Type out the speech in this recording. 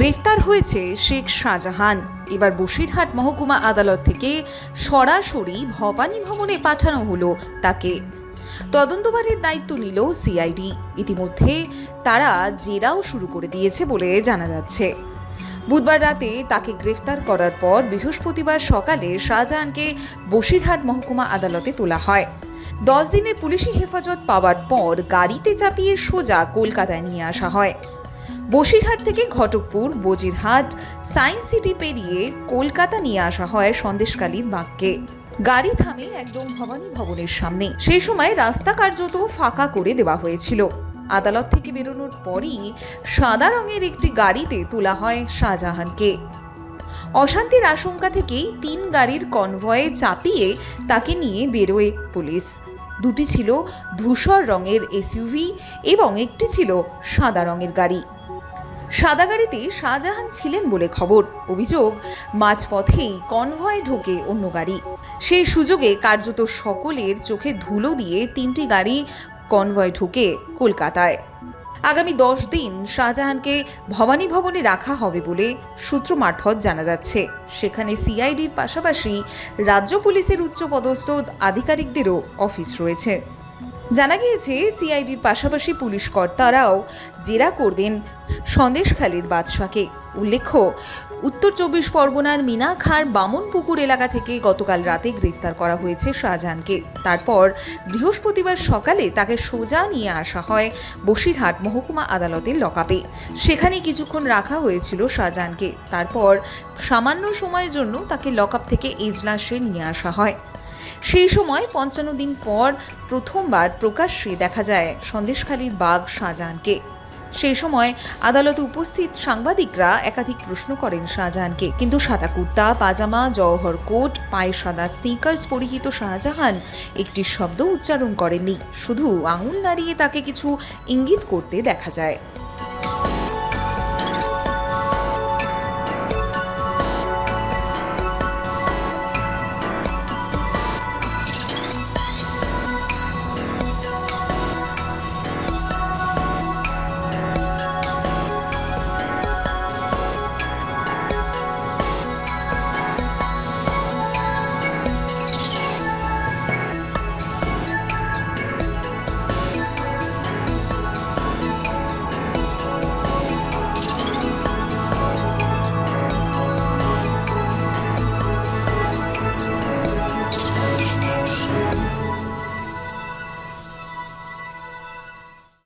গ্রেফতার হয়েছে শেখ শাহজাহান। এবার বসিরহাট মহকুমা আদালত থেকে সরাসরি ভবানী ভবনে পাঠানো হলো তাকে। তদন্তভারের দায়িত্ব নিল সিআইডি। ইতিমধ্যে তারা জেরাও শুরু করে দিয়েছে বলে জানা যাচ্ছে। বুধবার রাতে তাকে গ্রেফতার করার পর বৃহস্পতিবার সকালে শাহজাহানকে বসিরহাট মহকুমা আদালতে তোলা হয়। দশ দিনের পুলিশি হেফাজত পাওয়ার পর গাড়িতে চাপিয়ে সোজা কলকাতায় নিয়ে আসা হয়। বসিরহাট থেকে ঘটকপুর, বজিরহাট সায়েন্স সিটি পেরিয়ে কলকাতা নিয়ে আসা হয় সন্দেশকালীর বাক্যে। গাড়ি থামে একদম ভবানী ভবনের সামনে। সেই সময় রাস্তা কার্যত ফাঁকা করে দেওয়া হয়েছিল। আদালত থেকে বেরোনোর পরই সাদা রঙের একটি গাড়িতে তোলা হয় শাহজাহানকে। অশান্তির আশঙ্কা থেকেই তিন গাড়ির কনভয়ে চাপিয়ে তাকে নিয়ে বেরোয় পুলিশ। দুটি ছিল ধূসর রঙের এসইউভি এবং একটি ছিল সাদা রঙের গাড়ি। সাদা গাড়িতে শাহজাহান ছিলেন বলে খবর। অভিযোগ, মাঝপথেই কনভয়ে ঢোকে অন্য গাড়ি। সেই সুযোগে কার্যত সকলের চোখে ধুলো দিয়ে তিনটি গাড়ি কনভয় ঢুকে কলকাতায়। আগামী দশ দিন শাহজাহানকে ভবানী ভবনে রাখা হবে বলে সূত্র মারফত জানা যাচ্ছে। সেখানে সিআইডির পাশাপাশি রাজ্য পুলিশের উচ্চপদস্থ আধিকারিকদেরও অফিস রয়েছে। জানা গিয়েছে, সিআইডির পাশাপাশি পুলিশ কর্তারাও জেরা করবেন সন্দেশখালীর বাদশাকে। উল্লেখ্য, উত্তর চব্বিশ পরগনার মিনাখার বামনপুকুর এলাকা থেকে গতকাল রাতে গ্রেফতার করা হয়েছে শাহজাহানকে। তারপর বৃহস্পতিবার সকালে তাকে সোজা নিয়ে আসা হয় বসিরহাট মহকুমা আদালতের লকআপে সেখানে কিছুক্ষণ রাখা হয়েছিল শাহজাহানকে। তারপর সামান্য সময়ের জন্য তাকে লকআপ থেকে এজলাসে নিয়ে আসা হয়। সেই সময় পঞ্চান্ন দিন পর প্রথমবার প্রকাশ্যে দেখা যায় সন্দেশখালীর বাঘ শাহজাহানকে। সেই সময় আদালতে উপস্থিত সাংবাদিকরা একাধিক প্রশ্ন করেন শাহজাহানকে। কিন্তু সাদা কুর্তা, পাজামা, জওহর কোট, পায়ে সাদা স্নিকার্স পরিহিত শাহজাহান একটি শব্দ উচ্চারণ করেননি। শুধু আঙুল নাড়িয়ে তাকে কিছু ইঙ্গিত করতে দেখা যায়।